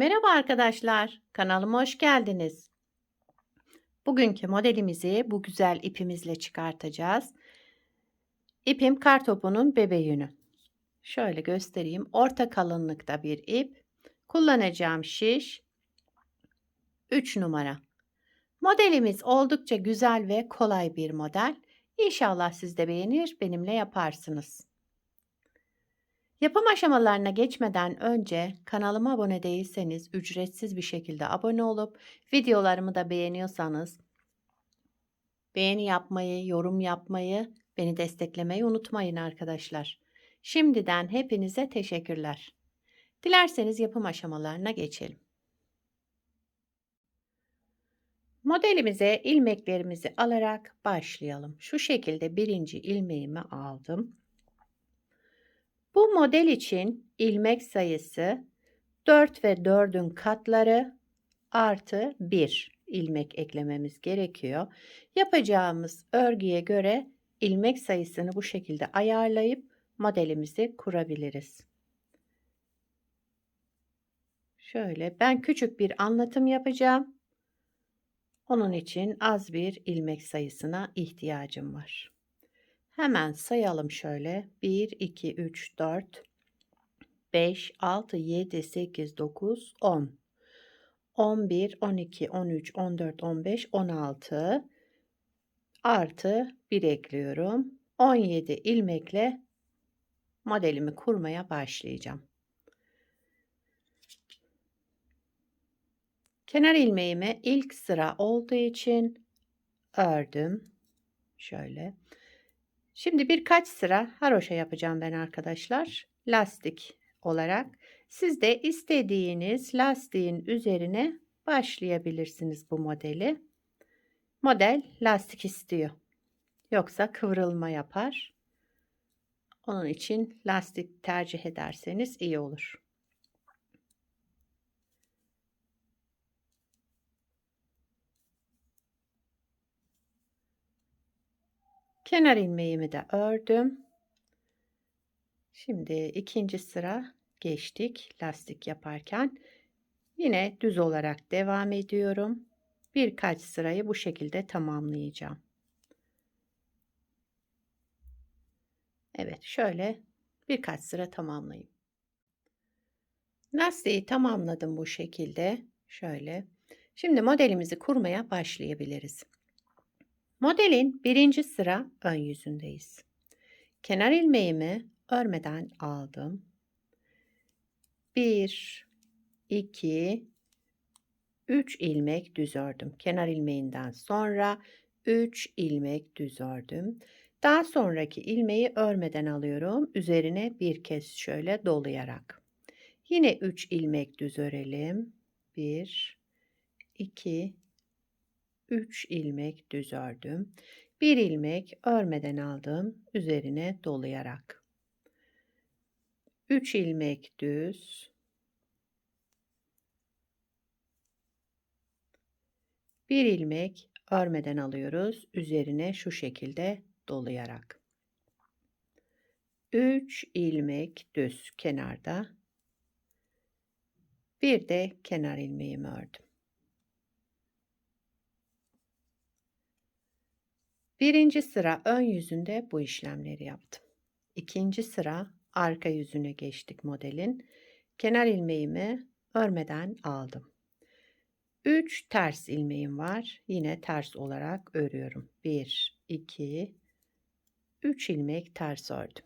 Merhaba arkadaşlar, kanalıma hoş geldiniz. Bugünkü modelimizi bu güzel ipimizle çıkartacağız. İpim kartopunun bebe yünü. Şöyle göstereyim. Orta kalınlıkta bir ip. Kullanacağım şiş 3 numara. Modelimiz oldukça güzel ve kolay bir model. İnşallah siz de beğenir, benimle yaparsınız. Yapım aşamalarına geçmeden önce kanalıma abone değilseniz ücretsiz bir şekilde abone olup videolarımı da beğeniyorsanız beğeni yapmayı, yorum yapmayı, beni desteklemeyi unutmayın arkadaşlar. Şimdiden hepinize teşekkürler. Dilerseniz yapım aşamalarına geçelim. Modelimize ilmeklerimizi alarak başlayalım. Şu şekilde birinci ilmeğimi aldım. Bu model için ilmek sayısı 4 ve 4'ün katları artı 1 ilmek eklememiz gerekiyor. Yapacağımız örgüye göre ilmek sayısını bu şekilde ayarlayıp modelimizi kurabiliriz. Şöyle ben küçük bir anlatım yapacağım. Onun için az bir ilmek sayısına ihtiyacım var. Hemen sayalım şöyle. 1, 2, 3, 4, 5, 6, 7, 8, 9, 10. 11, 12, 13, 14, 15, 16 artı 1 ekliyorum. 17 ilmekle modelimi kurmaya başlayacağım. Kenar ilmeğimi ilk sıra olduğu için ördüm. Şöyle. Şimdi birkaç sıra haroşa yapacağım ben arkadaşlar. Lastik olarak. Siz de istediğiniz lastiğin üzerine başlayabilirsiniz bu modeli. Model lastik istiyor. Yoksa kıvrılma yapar. Onun için lastik tercih ederseniz iyi olur. Kenar ilmeğimi de ördüm. Şimdi ikinci sıra geçtik lastik yaparken. Yine düz olarak devam ediyorum. Birkaç sırayı bu şekilde tamamlayacağım. Evet şöyle birkaç sıra tamamlayayım. Lastiği tamamladım bu şekilde. Şöyle. Şimdi modelimizi kurmaya başlayabiliriz. Modelin birinci sıra ön yüzündeyiz. Kenar ilmeğimi örmeden aldım. 1 2 3 ilmek düz ördüm. Kenar ilmeğinden sonra 3 ilmek düz ördüm. Daha sonraki ilmeği örmeden alıyorum. Üzerine bir kez şöyle dolayarak. Yine 3 ilmek düz örelim. 1 2 3 ilmek düz ördüm. 1 ilmek örmeden aldım üzerine dolayarak. 3 ilmek düz. 1 ilmek örmeden alıyoruz üzerine şu şekilde dolayarak. 3 ilmek düz kenarda. Bir de kenar ilmeğimi ördüm. Birinci sıra ön yüzünde bu işlemleri yaptım. İkinci sıra arka yüzüne geçtik modelin. Kenar ilmeğimi örmeden aldım. 3 ters ilmeğim var. Yine ters olarak örüyorum. 1, 2, 3 ilmek ters ördüm.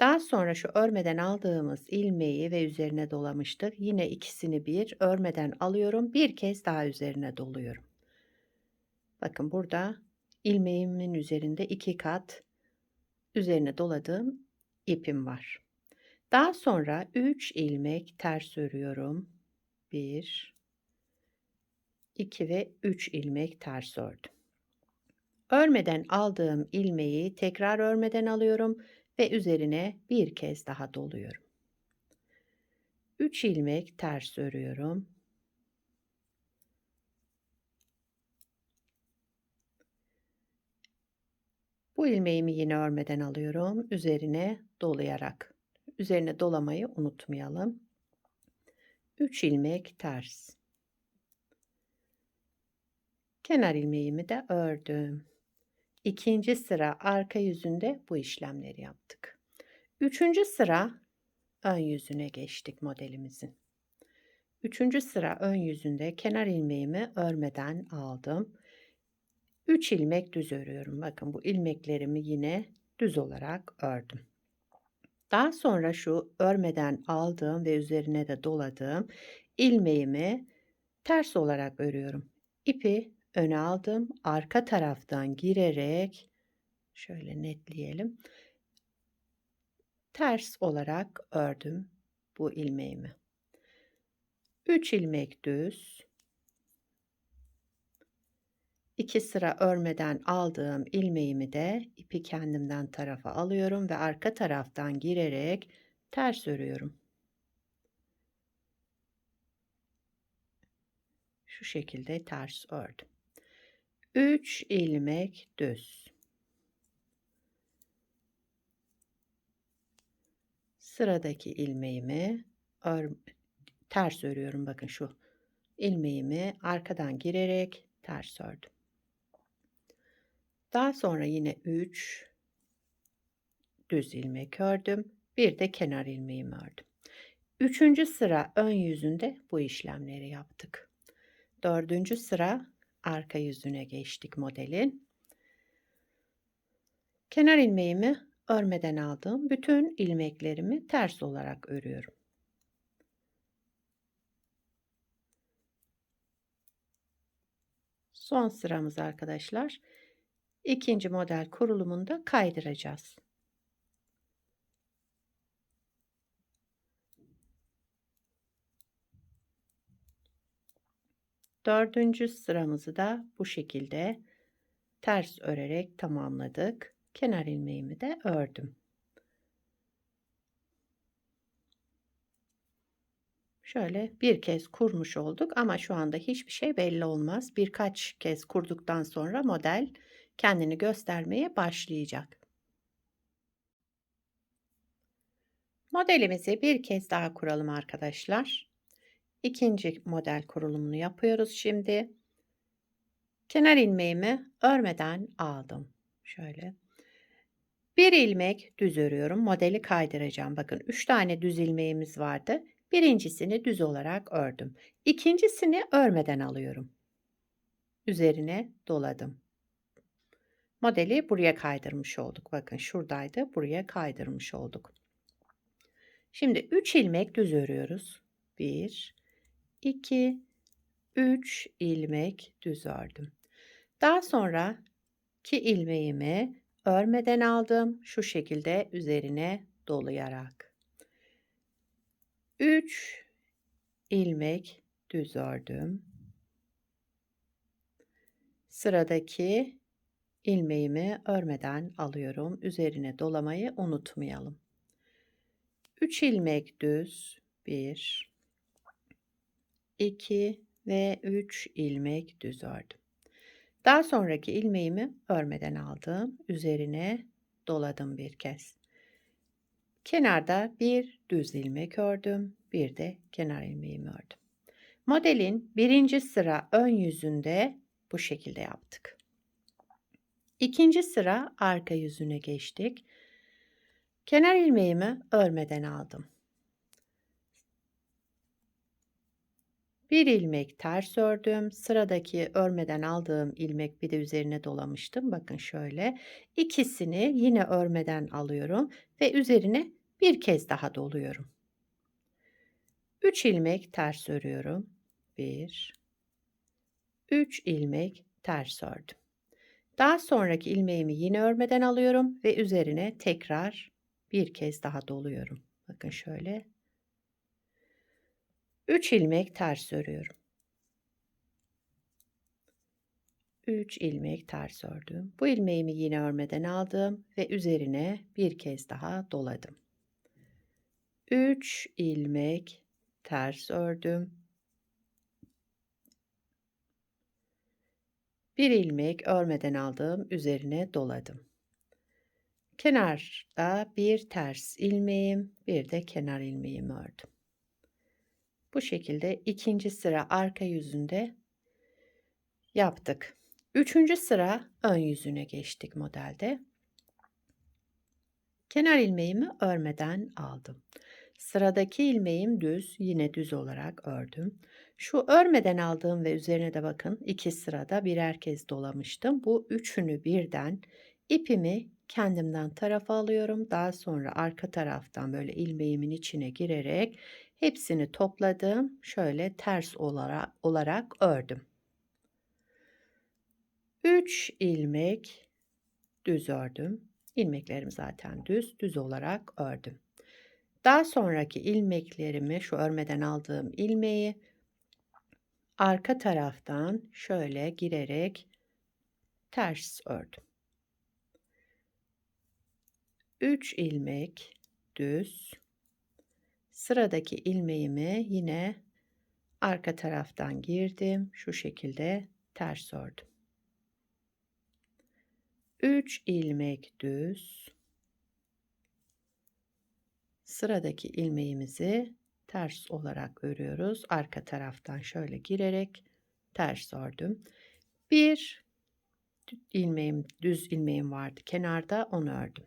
Daha sonra şu örmeden aldığımız ilmeği ve üzerine dolamıştık. Yine ikisini bir örmeden alıyorum. Bir kez daha üzerine doluyorum. Bakın burada ilmeğimin üzerinde iki kat üzerine doladığım ipim var. Daha sonra 3 ilmek ters örüyorum. 1 2 ve 3 ilmek ters ördüm. Örmeden aldığım ilmeği tekrar örmeden alıyorum ve üzerine bir kez daha doluyorum. 3 ilmek ters örüyorum. Bu ilmeğimi yine örmeden alıyorum. Üzerine dolayarak. Üzerine dolamayı unutmayalım. 3 ilmek ters. Kenar ilmeğimi de ördüm. İkinci sıra arka yüzünde bu işlemleri yaptık. Üçüncü sıra ön yüzüne geçtik modelimizin. Üçüncü sıra ön yüzünde kenar ilmeğimi örmeden aldım. 3 ilmek düz örüyorum. Bakın bu ilmeklerimi yine düz olarak ördüm. Daha sonra şu örmeden aldığım ve üzerine de doladığım ilmeğimi ters olarak örüyorum. İpi öne aldım. Arka taraftan girerek şöyle netleyelim. Ters olarak ördüm bu ilmeğimi. 3 ilmek düz. 2 sıra örmeden aldığım ilmeğimi de ipi kendimden tarafa alıyorum ve arka taraftan girerek ters örüyorum. Şu şekilde ters ördüm. 3 ilmek düz. Sıradaki ilmeğimi ör, ters örüyorum. Bakın şu ilmeğimi arkadan girerek ters ördüm. Daha sonra yine 3 düz ilmek ördüm. Bir de kenar ilmeğimi ördüm. Üçüncü sıra ön yüzünde bu işlemleri yaptık. Dördüncü sıra arka yüzüne geçtik modelin. Kenar ilmeğimi örmeden aldığım bütün ilmeklerimi ters olarak örüyorum. Son sıramız arkadaşlar. İkinci model kurulumunda kaydıracağız. Dördüncü sıramızı da bu şekilde ters örerek tamamladık. Kenar ilmeğimi de ördüm. Şöyle bir kez kurmuş olduk ama şu anda hiçbir şey belli olmaz. Birkaç kez kurduktan sonra model kendini göstermeye başlayacak. Modelimizi bir kez daha kuralım arkadaşlar. İkinci model kurulumunu yapıyoruz şimdi. Kenar ilmeğimi örmeden aldım. Şöyle. Bir ilmek düz örüyorum. Modeli kaydıracağım. Bakın 3 tane düz ilmeğimiz vardı. Birincisini düz olarak ördüm. İkincisini örmeden alıyorum. Üzerine doladım. Modeli buraya kaydırmış olduk. Bakın şuradaydı. Buraya kaydırmış olduk. Şimdi 3 ilmek düz örüyoruz. 1 2 3 ilmek düz ördüm. Daha sonra 2 ilmeğimi örmeden aldım. Şu şekilde üzerine dolayarak. 3 ilmek düz ördüm. Sıradaki ilmeğimi örmeden alıyorum. Üzerine dolamayı unutmayalım. 3 ilmek düz 1 2 ve 3 ilmek düz ördüm. Daha sonraki ilmeğimi örmeden aldım. Üzerine doladım bir kez. Kenarda bir düz ilmek ördüm. Bir de kenar ilmeğimi ördüm. Modelin birinci sıra ön yüzünde bu şekilde yaptık. İkinci sıra arka yüzüne geçtik. Kenar ilmeğimi örmeden aldım. Bir ilmek ters ördüm. Sıradaki örmeden aldığım ilmek bir de üzerine dolamıştım. Bakın şöyle. İkisini yine örmeden alıyorum ve üzerine bir kez daha doluyorum. 3 ilmek ters örüyorum. 1 3 ilmek ters ördüm. Daha sonraki ilmeğimi yine örmeden alıyorum ve üzerine tekrar bir kez daha doluyorum. Bakın şöyle 3 ilmek ters örüyorum. 3 ilmek ters ördüm. Bu ilmeğimi yine örmeden aldım ve üzerine bir kez daha doladım. 3 ilmek ters ördüm. Bir ilmek örmeden aldığım üzerine doladım. Kenarda bir ters ilmeğim, bir de kenar ilmeğimi ördüm. Bu şekilde ikinci sıra arka yüzünde yaptık. Üçüncü sıra ön yüzüne geçtik modelde. Kenar ilmeğimi örmeden aldım. Sıradaki ilmeğim düz, yine düz olarak ördüm. Şu örmeden aldığım ve üzerine de bakın iki sırada birer kez dolamıştım. Bu üçünü birden ipimi kendimden tarafa alıyorum. Daha sonra arka taraftan böyle ilmeğimin içine girerek hepsini topladım. Şöyle ters olarak, olarak ördüm. 3 ilmek düz ördüm. İlmeklerim zaten düz, düz olarak ördüm. Daha sonraki ilmeklerimi şu örmeden aldığım ilmeği arka taraftan şöyle girerek ters ördüm. 3 ilmek düz. Sıradaki ilmeğimi yine arka taraftan girdim. Şu şekilde ters ördüm. 3 ilmek düz. Sıradaki ilmeğimizi ters olarak örüyoruz. Arka taraftan şöyle girerek ters ördüm. Bir ilmeğim, düz ilmeğim vardı kenarda onu ördüm.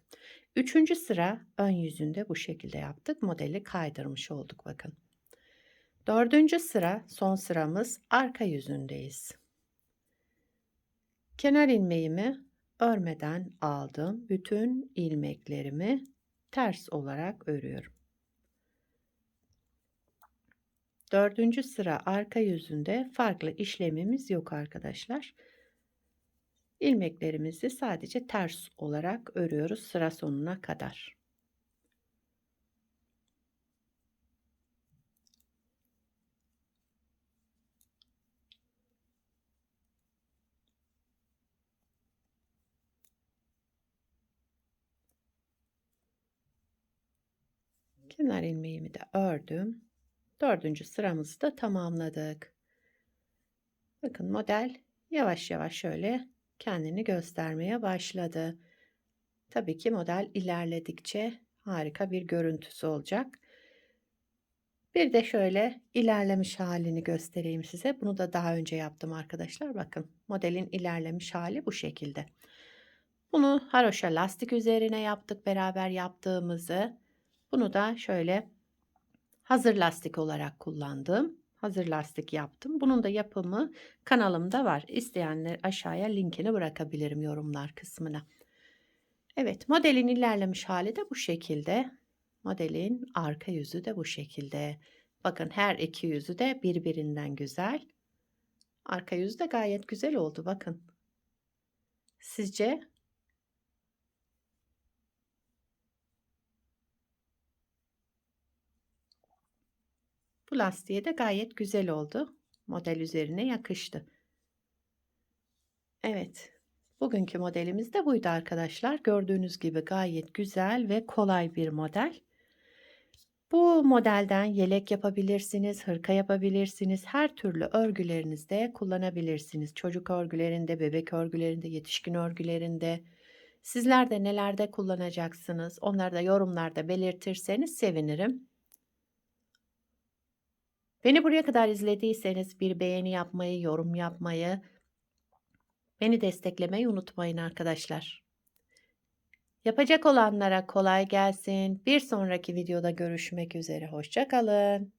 Üçüncü sıra ön yüzünde bu şekilde yaptık. Modeli kaydırmış olduk bakın. Dördüncü sıra son sıramız arka yüzündeyiz. Kenar ilmeğimi örmeden aldım. Bütün ilmeklerimi ters olarak örüyorum. Dördüncü sıra arka yüzünde farklı işlemimiz yok arkadaşlar. İlmeklerimizi sadece ters olarak örüyoruz sıra sonuna kadar. Kenar ilmeğimi de ördüm. Dördüncü sıramızı da tamamladık. Bakın model yavaş yavaş şöyle kendini göstermeye başladı. Tabii ki model ilerledikçe harika bir görüntüsü olacak. Bir de şöyle ilerlemiş halini göstereyim size. Bunu da daha önce yaptım arkadaşlar. Bakın modelin ilerlemiş hali bu şekilde. Bunu haroşa lastik üzerine yaptık beraber yaptığımızı. Bunu da şöyle hazır lastik olarak kullandım. Hazır lastik yaptım. Bunun da yapımı kanalımda var. İsteyenler aşağıya linkini bırakabilirim yorumlar kısmına. Evet modelin ilerlemiş hali de bu şekilde. Modelin arka yüzü de bu şekilde. Bakın her iki yüzü de birbirinden güzel. Arka yüzü de gayet güzel oldu bakın. Sizce Bu lastiğe de gayet güzel oldu. Model üzerine yakıştı. Evet. Bugünkü modelimiz de buydu arkadaşlar. Gördüğünüz gibi gayet güzel ve kolay bir model. Bu modelden yelek yapabilirsiniz, hırka yapabilirsiniz. Her türlü örgülerinizde kullanabilirsiniz. Çocuk örgülerinde, bebek örgülerinde, yetişkin örgülerinde. Sizler de nelerde kullanacaksınız? Onları da yorumlarda belirtirseniz sevinirim. Beni buraya kadar izlediyseniz bir beğeni yapmayı, yorum yapmayı, beni desteklemeyi unutmayın arkadaşlar. Yapacak olanlara kolay gelsin. Bir sonraki videoda görüşmek üzere. Hoşçakalın.